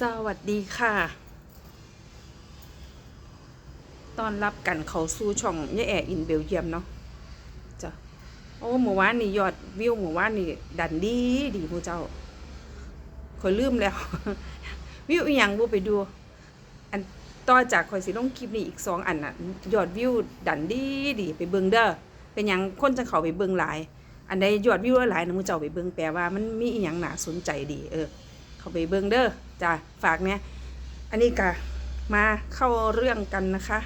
สวัสดีค่ะ ตอนรับกันเขาสู่ช่องยายแออินเบลเยียมเนาะจ้ะโอ้หมู่ว่านนี่ยอดวิวหมู่ว่านนี่ดันดีดีผู้เจ้าคอยลืมแล้ว วิวอีหยังบูไปดู อันต่อจากคอยสิลงคลิปนี้อีกสองอันน่ะ ยอดวิวดันดีดีไปเบิงเด้อเป็นหยังคนจะเขาไปเบิงหลาย อันใดยอดวิวหลายนะมูเจ้าไปเบิงแปลว่ามันมีอีหยังน่าสนใจดีเออ เข้าไปเบิงเด้อจ้ะฝากเนี่ยอันนี้กะมาเข้าเรื่องกันนะคะ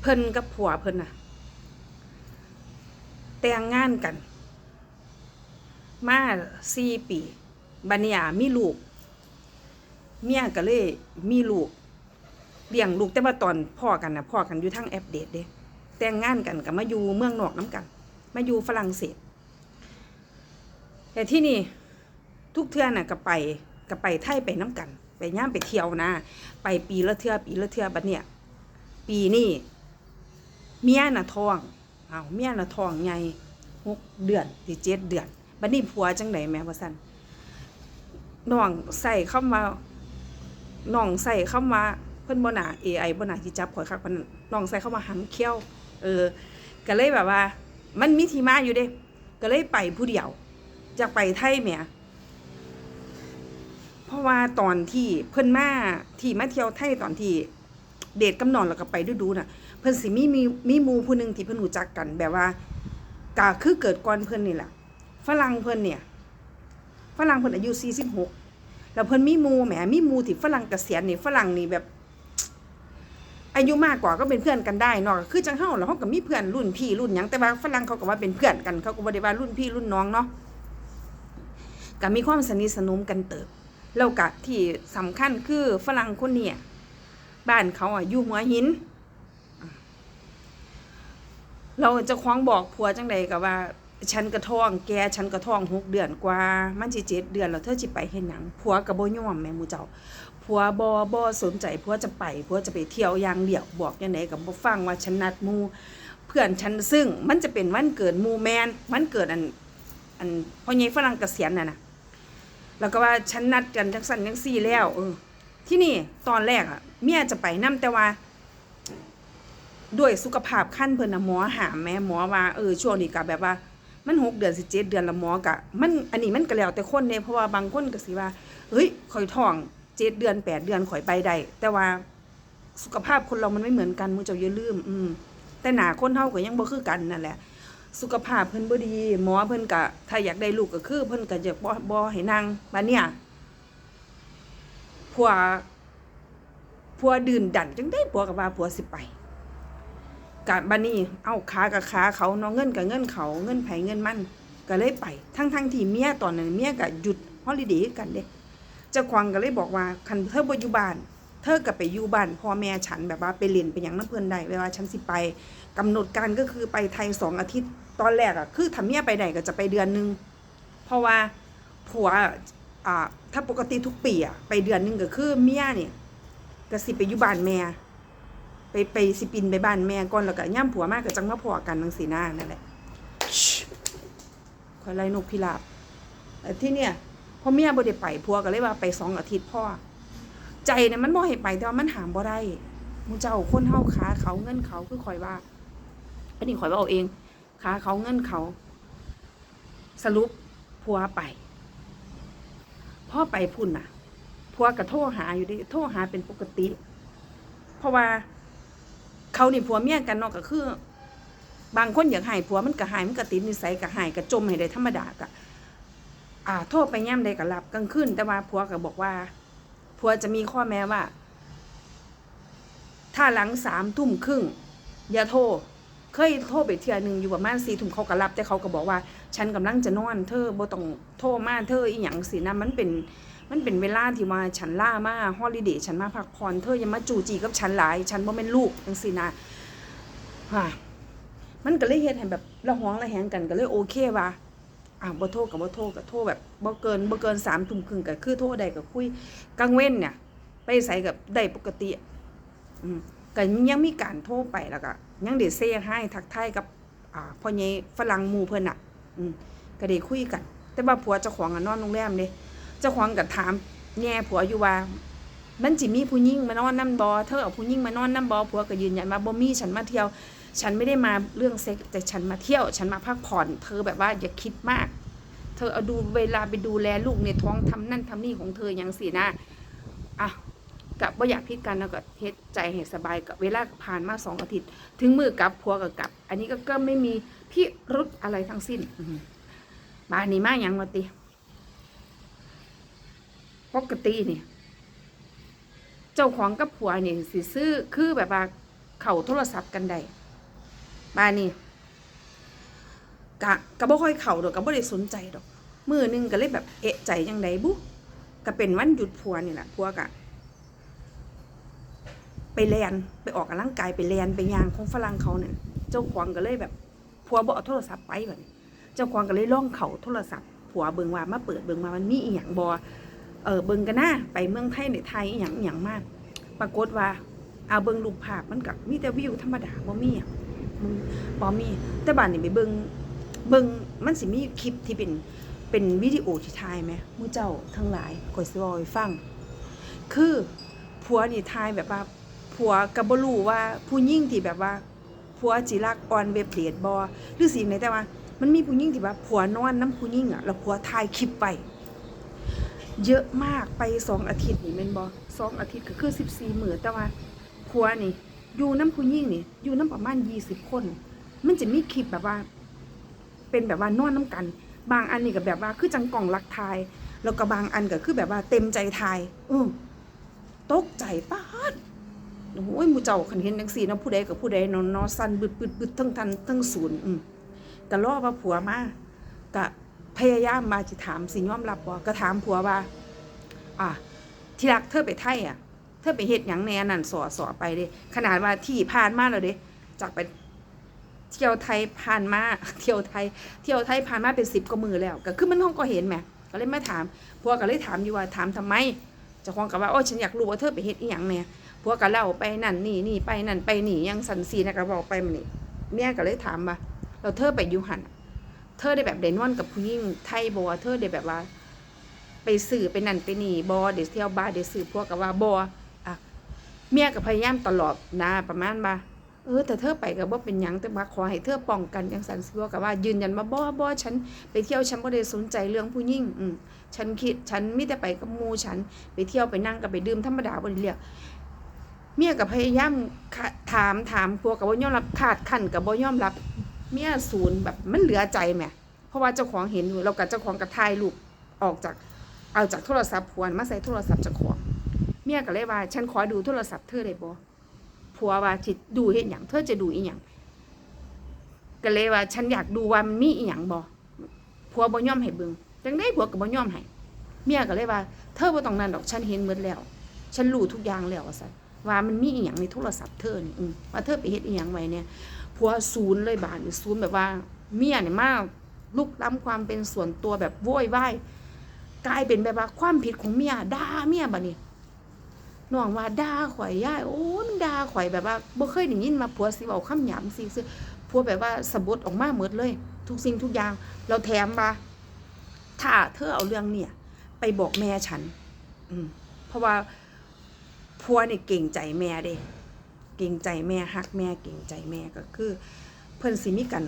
เพิ่นกับผัวเพิ่นน่ะแต่งงานกัน มาสี่ปีบัดเนียมีลูก เมียก็เลยมีลูกเลี้ยงลูกแต่ว่าตอนพ่อกันนะพ่อกันอยู่ทั้งแอปเดตเด้แต่งงานกันกับมาอยู่เมืองนอกน้ำกัน มาอยู่ฝรั่งเศส แต่ที่นี่ทุกเทื่อน่ะก็ไปก็ไปไทยไปน้ำกัน ไปย่ามไปเที่ยวนะ ไปปีละเทื่อปีละเทื่อบัดเนี่ยปีนี้เมียน่ะท้องอ้าเมียน่ะท้องใหญ่หกเดือนสิเจ็ดเดือนบัดนี้ผัวจังไดแม่ว่าซั่นน้องใส่คำว่าน้องใส่คำว่าเพิ่นบ่น่า AI บ่น่าสิจับข่อยคักปานนั้นน้องใส่คำว่าหำเขี้ยว เออก็เลยแบบว่า มันมีที่มาอยู่เด้ ก็เลยไปผู้เดียว จะไปไทยแหมเพราะว่าตอนที่เพิ่อนมาที่มาเที่ยวไทยตอนที่เดทกำนอนแล้วก็ไปดูดูน่ะ เพิ่อนสิมีมีมีมู่ผู้หนึ่งที่เพิ่นรู้จักกันแบบว่าก็คือเกิดก่อนเพิ่อนนี่แหละฝรั่งเพิ่อนเนี่ยฝรั่งเพิ่อนอายุ46แล้วเพิ่อนมีมูแหมมีมูที่ฝรั่งเกษียณนี่ฝรั่งนี่แบบ อายุมากกว่าก็เป็นเพื่อนกันได้นาะคือจังเฮาแล้วเฮาก็มีเพื่อนรุ่นพี่รุ่นยังแต่ว่าฝรั่งเขาก็ว่าเป็นเพื่อนกันเขาก็บ่ได้ว่ารุ่นพี่รุ่นน้องเนาะ ก็มีความสนิทสนมกันเติบแล้วก็ที่สำคัญคือฝรั่งคนเนี้บ้านเขาอะอยู่หัวหิน เราจะคว้องบอกผัวจังใดก็ว่า ฉันกระท้องแกฉันกระท้องหกเดือนกว่า มันสิเจ็ดเดือนแล้วเธอสิไปเฮ็ดหยังผัวก็บ่ยอมแม่มูเจ้าผัวบ่บ่สนใจผัวจะไปผัวจะไปเที่ยวอย่างเดียวบอกจังไดก็บ่ฟังว่าฉันนัดมูเพื่อนฉันซึ่งมันจะเป็นวันเกิดมูแมนวันเกิดอันอันพ่อใหญ่ฝรั่งเกษียณน่ะนะ แล้วก็ว่าฉันนัดกันจังสันจังซี่แล้วเออที่นี่ตอนแรกอะเมียจะไปนํแต่ว่า ด้วยสุขภาพขั้นเพิ่นนะหมอหามแม่หมอว่าเออช่วงนี้ก็แบบว่า มันหกเดือนสิเจ็ดเดือนละหมอกะ มันอันนี้มันก็แล้วแต่คนเนี่ยเพราะว่าบางคนก็สิว่าเฮ้ยข่อยท้องเจ็ดเดือนแปดเดือนข่อยไปได้แต่ว่าสุขภาพคนเรามันไม่เหมือนกันมูเจ้าอย่าลืม อืมแต่หนาคนเฮาก็ยังบ่คือกันนั่นแหละ สุขภาพเพิ่นบ่ดีหมอเพิ่นก็ถ้าอยากได้ลูกก็คือเพิ่นก็จะบ่บ่ให้นั่งบัดเนี่ยผัวผัวดื่นดันจังได้ผัวก็ว่าผัวสิไปกะบัดนี้เอาขากับขาเขาเนาะเงินกับเงินเขาเงินไผเงินมันก็เลยไป ทั้งทั้งๆที่เมียตอนนั้นเมียก็หยุดฮอลิเดย์กันเด้เจ้าควงก็เลยบอกว่าคันเธอบ่อยู่บ้านเธอก็ไปอยู่บ้านพ่อแม่ฉันแบบว่าไปเรียนไปหยังน้ำเพิ่นได้เวลาฉันสิไป กำหนดการก็คือไปไทยสองอาทิตย์ตอนแรกอะคือทำเมียไปไหนก็จะไปเดือนหนึง เพราะว่าผัวอ่าถ้าปกติทุกปีอะไปเดือนหนึงก็คือเมียเนี่ยก็สิไปอยู่บ้านแม่ไปไปสิปินไปบ้านแม่ก่อนแล้วก็ย่ำผัวมากก็จังมาพอกันนังสีหน้านั่นแหละคอยไล่นกพิราบแต่ที่เนี่ยพอเมียบ่ได้ไปผัวก็เลยว่าไปสองอาทิตย์พ่อ ใจเนี่ยมันบ่ให้ไปแต่ว่ามันหามบ่ได้มูเจ้าคนเฮาขาเขาเงินเขาคือคอยว่า อันนี้ข่อยว่าเอาเองขาเขาเงินเขา สรุปผัวไปพ่อไปพุ่นน่ะผัวก็โทรหาอยู่ดิโทรหาเป็นปกติ เพราะว่า เขานี่ผัวเมียกันเนาะก็คือ บางคนอยากหายผัวมันก็หายมันก็ติดนิสัยก็หายก็จมให้ได้ธรรมดากะอ่า โทษไปย่ำใดก็รับกลางคืนแต่ว่าผัวก็บอกว่าผัวจะมีข้อแม้ว่า ถ้าหลังสามทุ่มครึ่งอย่าโทร เคยโทรไปเทื่อหนึ่งอยู่ประมาณสี่ทุ่มเขาก็รับ แต่เขาก็บอกว่า ฉันกำลังจะนอนเธอบ่ต้องโทรมาเธออีหยังสินะมันเป็นมันเป็นเวลาที่ว่าฉันล่ามาฮอลิเดย์ฉันมาพักผ่อนเธออย่ามาจู่จีกับฉันหลาย ฉันบ่แม่นลูกจังซี่นะฮ่ามันก็เลยเฮ็ดให้แบบระหองระแหงกันก็เลยโอเคว่าอ่าบ่โทรกับบ่โทรก็โทรแบบบ่เกินบ่เกิน3ทุ่มครึ่งก็คือโทรได้ก็คุยกลางเว้นเนี่ย ไปใส่กับได้ปกติ อืมก็ยังมีการโทรไปแล้วก็ ยังได้เซให้ทักทายกับอ่าพ่อใหญ่ฝรั่งหมู่เพิ่นน่ะ อืมก็ได้คุยกัน แต่ว่าผัวเจ้าของอะนอนโรงแรมเด้เจ้าของก็ถามแง่ผัวอยู่ว่ามันจิมีผู้หญิงมานอนน้ำบอเธอเอาผู้หญิงมานอนน้ำบอผัวก็ยืนยันว่าบ่มีฉันมาเที่ยว ฉันไม่ได้มาเรื่องเซ็กแต่ฉันมาเที่ยว ฉันมาพักผ่อน เธอแบบว่าอย่าคิดมาก เธอเอาดูเวลาไปดูแลลูกในท้องทำนั่นทำนี่ของเธออย่างสินะ่ะ กับว่าอยากพิดกันแล้วก็เฮ็ดใจให้สบายกับเวลาผ่านมาสองอาทิตย์ ถึงมือกลับผัวกับกลับ อันนี้ก็ก็ไม่มีพิรุธอะไรทั้งสิ้นอืมบ้านนี้มาอย่างวะติปกตินี่ เจ้าของกับผัวนี่สิซื้อคือแบบว่าเขาโทรศัพท์กันได้บ้านนี้กะก็บ่ค่อยเข่าดอกก็บ่ได้สนใจดอกมือหนึงก็เลยแบบเอะใจจังไดบุก็เป็นวันหยุดผัวนี่แหละผัวกะไป แลนไปออกกำลังกายไปแลนไปยางของฝรั่งเขาเนี่ยเจ้าของก็เลยแบบผัวบ่เอาโทรศัพท์ไปแบบเจ้าของก็เลยล่องเขาโทรศัพท์ผัวเบิงว่ามาเปิดเบิงว่ามันมีอีหยังบ่เออเบิงกันหนะไปเมืองไทยในไทยอีหยังอีหยังมาก ปรากฏว่าเอาเบิงรูปภาพมันกับมีแต่วิวธรรมดาบ่มีอะมึงบ่มี แต่บ้านนี่ไปเบิงเบิงมันสิมีคลิปที่เป็นเป็นวิดีโอที่ถ่ายไหมมู่เจ้าทั้งหลายข่อยสิว้าให้ฟัง คือผัวนี่ถ่ายแบบว่า ผัวก็บ่รู้ว่าผู้หญิงที่แบบว่าผัวจิรักออนเว็บเดทบ่หรือสิ่งไหนแต่ว่า มันมีผู้หญิงที่ว่าผัวนอนน้ำผู้หญิงอะแล้วผัวถ่ายคลิปไป เยอะมากไปสองอาทิตย์นี่แม่นบ่สองอาทิตย์ก็คือสิบสี่หมื้อแต่ว่าผัวนี่อยู่น้ำผู้หญิงนี่อยู่น้ำประมาณยี่สิบคน มันจะมีคลิปแบบว่า เป็นแบบว่านอนน้ำกัน บางอันนี่ก็แบบว่าคือจังกล่องลักทาย แล้วก็บางอันก็คือแบบว่าเต็มใจทายเออตกใจป้าด โอ้ยมูเจ้าคันเห็นจังซี่นะผู้ใดกับผู้ใดเนอนนอสั่นบึดบึดบึดทั้งทันทั้งศูนย์อืมก็รอว่าผัวมาก็พยายามมาจะถามสิยอมรับบ่ก็ถามผัวว่า อะที่รักเธอไปไทยอะ เธอไปเฮ็ดหยังในอันนั้นสอสอไปเด้ขนาดว่าที่ผ่านมาแล้วเด้จากไปเที่ยวไทยผ่านมาเที่ยวไทย เที่ยวไทยผ่านมาเป็นสิบกว่ามือแล้ว ก็คือมันห้องก็เห็นแหมก็เลยมาถามผัวก็เลยถามอยู่ว่าถามทำไมเจ้าของก็ว่าโอ้ฉันอยากรู้ว่าเธอไปเฮ็ดอีหยังแหน่ ผัวก็เล่าไปนั่นนี่นี่ไปนั่นไปนี่ยังสันซีนะก็บอกไปมันนี่เมียก็เลยถามว่าเราเธอไปอยู่หันเธอได้แบบได้นอนกับผู้หญิงไทยบ่ว่าเธอได้แบบว่า ไปสื่อไปนั่นไปนี่บอเดี๋ยวเที่ยวบาร์เดี๋ยวสื่อพวกกับว่าบอะเมียกับพยายามตลอดนะประมาณว่าเออแต่เธอไปกับว่เป็นหยังแต่ว่าขอให้เธอป้องกันย่างสันสิวกับว่ายืนยันว่าบ่บ่ฉันไปเที่ยวฉันบ่ได้สนใจเรื่องผู้หญิงอืมฉันคิดฉันมีแต่ไปกับมูฉันไปเที่ยวไปนั่งกับไปดื่มธรรมดาบ่ได้เรียก เมียกับพยายามถามถามพวกับว่ยอมรับขาดขันกับบ่ยอมรับ เมียศูนย์แบบมันเหลือใจแหมเพราะว่าเจ้าของเห็นอยู่เรากับเจ้าของกับถ่ายรูปออกจากเอาจากโทรศัพท์ผัวมาใส่โทรศัพท์เจ้าของ เมียก็เลยว่า ฉันขอดูโทรศัพท์เธอได้บ่ผัวว่าจิดูเห็นอย่างเธอจะดูอีหยังก็เลยว่า ฉันอยากดูว่ามันมีอีหยังบ่ผัวบ่ยอมให้เบิ่งจังได้ผัวก็บ่ยอมให้เมียก็เลยว่า เธอบ่ต้องนั่นดอกฉันเห็นหมดแล้ว ฉันรู้ทุกอย่างแล้วว่าซั่น ว่ามันมีอีหยังในโทรศัพท์เธอนี่ว่าเธอไปเฮ็ดอีหยังไว้เนี่ยผัวศูนย์เลยบาดนี่ศูนย์แบบว่าเมียเนี่ยมากลุกล้ำความเป็นส่วนตัวแบบโวยวายกลายเป็นแบบว่าความผิดของเมียด่าเมียบัดนี้น้องว่าด่าข่อยย่ายโอ้ยมันด่าข่อยแบบว่าบ่เคยได้ยินมาผัวสิเว้าคำหยาบสิซื่อผัวแบบว่าสะบดออกมาหมดเลย ทุกสิ่งทุกอย่าง เราแถมว่าถ้าเธอเอาเรื่องเนี่ย ไปบอกแม่ฉัน อืมเพราะว่า ผัวนี่เก่งใจแม่เด้เก่งใจแม่ฮักแม่เก่งใจแม่ก็คือ เพิ่นสิมีกัน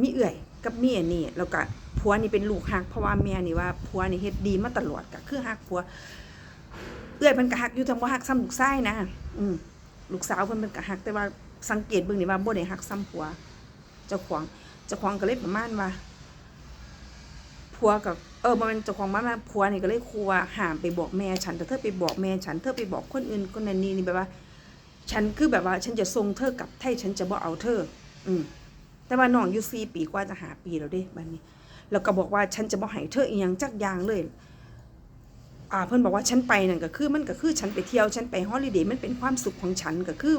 มีเอื่อยกับเมียนี่แล้วก็ผัวนี่เป็นลูกฮักเพราะว่าแม่นี่ว่าผัวนี่เฮ็ดดีมาตลอดก็คือฮักผัว เอื่อยเพิ่นก็ฮักอยู่ทำบ่ฮักซ้ำลูกชายนะอืมลูกสาวเพิ่นเพิ่นก็ฮักแต่ว่าสังเกตเบิ่งนี่ว่าบ่ได้ฮักซ้ำผัว เจ้าของเจ้าของก็เลยประมาณว่าผัวกับ เออม่นเจ้าของบ้านว่าผัวนี่ก็เลยครูว่าห้ามไปบอกแม่ฉันแต่เธอไปบอกแม่ฉันเธอไปบอกคนอื่นคนนั้นนี่นี่แบบว่า ฉันคือแบบว่า ฉันจะส่งเธอกลับไทยฉันจะบ่เอาเธอ อืมแต่ว่าน้องอยู่สี่ปีกว่าจะหาปีแล้วเด้บัดนี้ แล้วก็บอกว่าฉันจะบ่ให้เธออีหยังจักอย่างเลย อ่า เพิ่อนบอกว่าฉันไปนั่นก็คือมันก็คือฉันไปเที่ยวฉันไปฮอลิเดย์มันเป็นความสุขของฉันก็คือ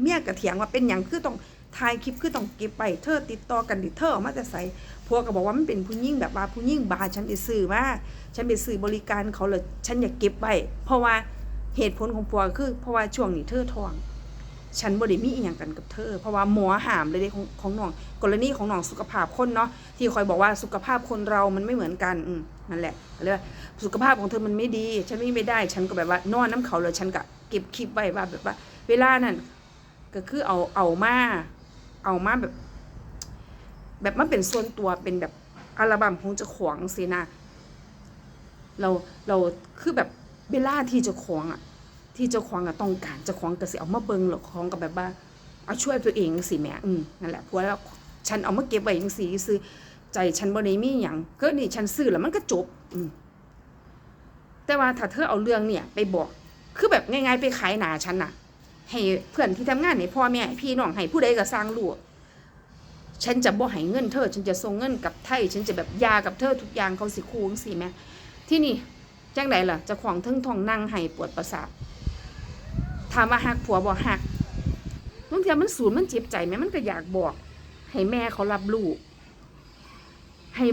เมียก็เถียงว่าเป็นหยังคือต้อง ถ่ายคลิปคือต้องเก็บไปเธอติดต่อกันดิเธอเอามาแต่ใส่ผัวกก็บอกว่ามันเป็นผู้หญิงแบบว่าผู้หญิงบาฉันไปซื้อมาฉันไปซื้อบริการเขาเลยฉันอยากเก็บไว้เพราะว่าเหตุผลของผัวคือ เพราะว่าช่วงนี้เธอท้องฉันบ่ได้มีอีหยังกันกับเธอ เพราะว่าหมอห้ามเลยเด้ของของน้องกรณีของน้องสุขภาพคนเนาะที่คอยบอกว่าสุขภาพคนเรามันไม่เหมือนกันอืมนั่นแหละเลยว่าสุขภาพของเธอมันไม่ดี ฉันไม่ไม่ได้ ฉันก็แบบว่านอนน้ำเขาเลยฉันก็เก็บคลิปไว้ว่าแบบว่า เวลานั้นก็คือเอาเอามา เอามาแบบ แบบมันเป็นส่วนตัวเป็นแบบอัลบั้มของจ้าของสินะเราเราคือแบบเวลาที่จ้าของอะ ที่จ้าของอะต้องการจ้าของก็สิเอามาเบิ่งหรอกของก็แบบว่าเอาช่วยตัวเองสิแม่อืมนั่นแหละเพราะว่าฉันเอามาเก็บไว้จังซี่ซื้อใจฉันบ่ได้มีหยังก็นี่ฉันซื้อแล้วมันก็จบ อืมแต่ว่าถ้าเธอเอาเรื่องเนี่ย ไปบอก คือแบบง่ายๆไปขายหนาฉันน่ะ ให้เพื่อนที่ทำงานให้พ่อแม่พี่น้องให้ผู้ใดก็สร้างลูกฉันจะบ่ให้เงินเธอ ฉันจะส่งเงินกับไทย ฉันจะแบบยากับเธอทุกอย่างเขาสิคูงสิแม่ที่นี่จังไดล่ะจะของเทึงทองนั่งให้ปวดประสาทถามว่าหักผัวบ่หักบางทีมันสูญมันเจ็บใจแม่มันก็อยากบอก ให้แม่เขารับรู้ให้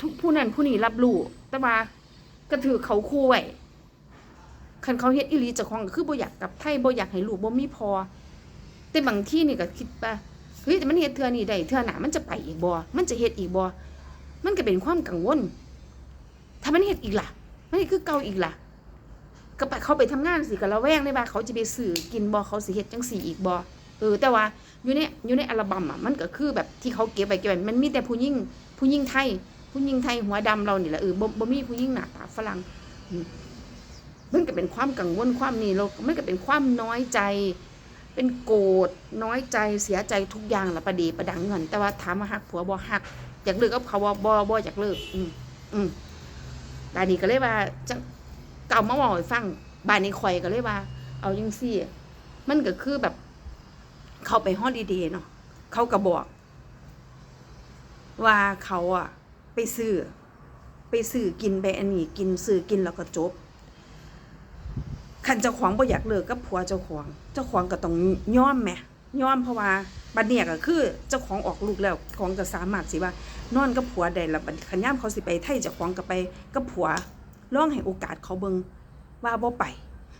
ทุกผู้นั้นผู้นี้รับรู้แต่ว่าก็ถือเขาคู่ไว้ คันเขาเฮ็ดอีหลีเจ้าของก็คือบ่อยากกลับไทยบ่อยากให้ลูกบ่มีพอ แต่บางที่นี่ก็คิดว่าเฮ้ยแต่มันเฮ็ดเทื่อนี้ได้เทื่อหน้ามันจะไปอีกบ่ มันจะเฮ็ดอีกบ่ มันก็เป็นความกังวล ถ้ามันเฮ็ดอีกล่ะ มันคือเก่าอีกล่ะก็ไปเขาไปทำงานสิก็ระแวงได้ว่าเขาจะไปซื้อกินบ่เขาสิเฮ็ดจังซี่อีกบ่เออแต่ว่าอยู่ในอยู่ในอัลบั้มอะมันก็คือแบบที่เขาเก็บไว้เก็บไว้มันมีแต่ผู้หญิงผู้หญิงไทย ผู้หญิงไทยหัวดำเรานี่แหละเออบ่บ่มีผู้หญิงหน้าตาฝรั่งอื มันก็เป็นความกังวลความนี่เราไมันก็เป็นความน้อยใจ เป็นโกรธน้อยใจเสียใจทุกอย่างละประเดีประดังเงิน แต่ว่าถามมาหักผัวบ่หัก อยากเลิกกับเขาว่าบ่บ่อยากเลิก อืมอืมบานนี้ก็เลยว่าจะเก่ามาบอกให้ฟังบานนี้คอยก็เลยว่า เอายังซี่มันก็คือแบบ เขาไปฮอลิเดย์เนาะเขาก็บอก ว่าเขาอะไปซื้อ ไปซื้อกินไปอันนี้กินซื้อกินแล้วก็จบ คันเจ้าของบ่อยากเลิกกับผัวเจ้าของ เจ้าของก็ต้องย่อมแหมย่อมเพราะว่าบัดเนี่ยก็คือเจ้าของออกลูกแล้วของก็สามารถสิว่านอนกับผัวได้ล้วบัดคันยามเขาสิไปไทยเจ้าของก็ไปกับผัวลองให้โอกาสเขาเบิงว่าบ่ไป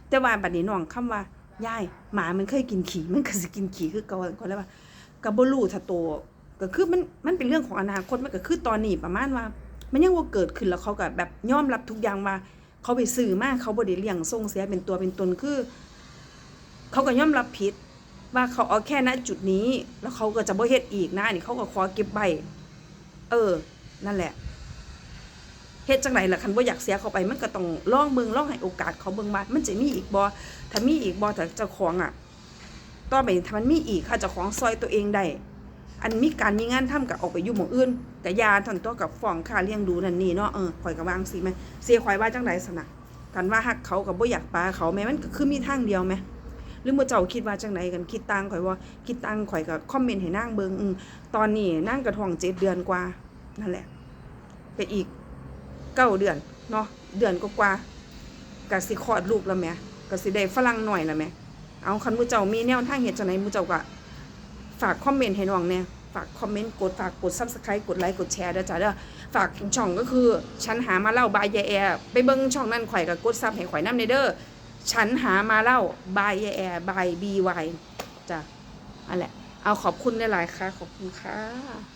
แต่ว่าบัดนี้น้องคำว่ายายหมามันเคยกินขี้มันก็สิกินขี้คือเก่าก็เลยว่าก็บ่รู้ถ้าโตก็คือมันมันเป็นเรื่องของอนาคตมันก็คือตอนนี้ประมาณว่า มันยังบ่เกิดขึ้นแล้วเขาก็แบบยอมรับทุกอย่างว่า เขาไปซื้อมากเขาบด้เลี้ยงส่งเสียเป็นตัวเป็นตนคือ เขาก็ย่อมรับผิดว่าเขาเอาแค่ณจุดนี้ แล้วเขาก็จะบ่เฮ็ดอีกนะนี่เขาก็ขอเก็บไว้เออ นั่นแหละเฮ็ดจังไดล่ะคันบ่อยากเสียเขาไป มันก็ต้องล่องเบิ่งล่องให้โอกาสเขาเบิ่งว่ามันจะมีอีกบ่ถ้ามีอีกบ่ถ้าเจ้าของอะต่อไปถ้ามันมีอีกค่ะเจ้าของซอยตัวเองได้ อันมีการมีงานทำก็ออกไปอยู่หม้องอื่น แต่ยาทันตัวกับฟ้องค่าเลี้ยงดูนั่นนี่เนาะเออข่อยก็วางสิแม่เสียข่อยว่าจังไดสนะกันว่าฮักเขากับบ่อยากปลาเขาแม้มันก็คือมีทางเดียวไหมหรือมื่อเจ้าคิดว่าจังไหนกันคิดต่างข่อยว่าคิดต่างข่อยก็คอมเมนต์ให้นางเบิงอืมตอนนี้นางกระท้องเจ็ดเดือนกว่านั่นแหละไปอีกเก้าเดือนเนาะเดือนก็กว่าๆก็สิคลอดลูกแล้วแหม่ก็สิได้ฝรั่งหน่อยแล้วแหม่เอาคันมือเจ้ามีแนวทางเฮ็ดจังไหนมือเจ้าก็ ฝากคอมเมนต์ให้น้องเนี่ยฝากคอมเมนต์กดฝากกดซับสไครต์กดไลค์กดแชร์เด้อจ้าเด้อฝากช่องก็คือฉันหามาเล่าบายยาแอร์ไปเบิ้งช่องนั่นข่อยกับกดซับให้ข่อยน้ำในเด้อฉันหามาเล่าบายยาแอร์บายบีวจ้ะอันแหละเอาขอบคุณหลายๆค่ะ ขอบคุณค่ะ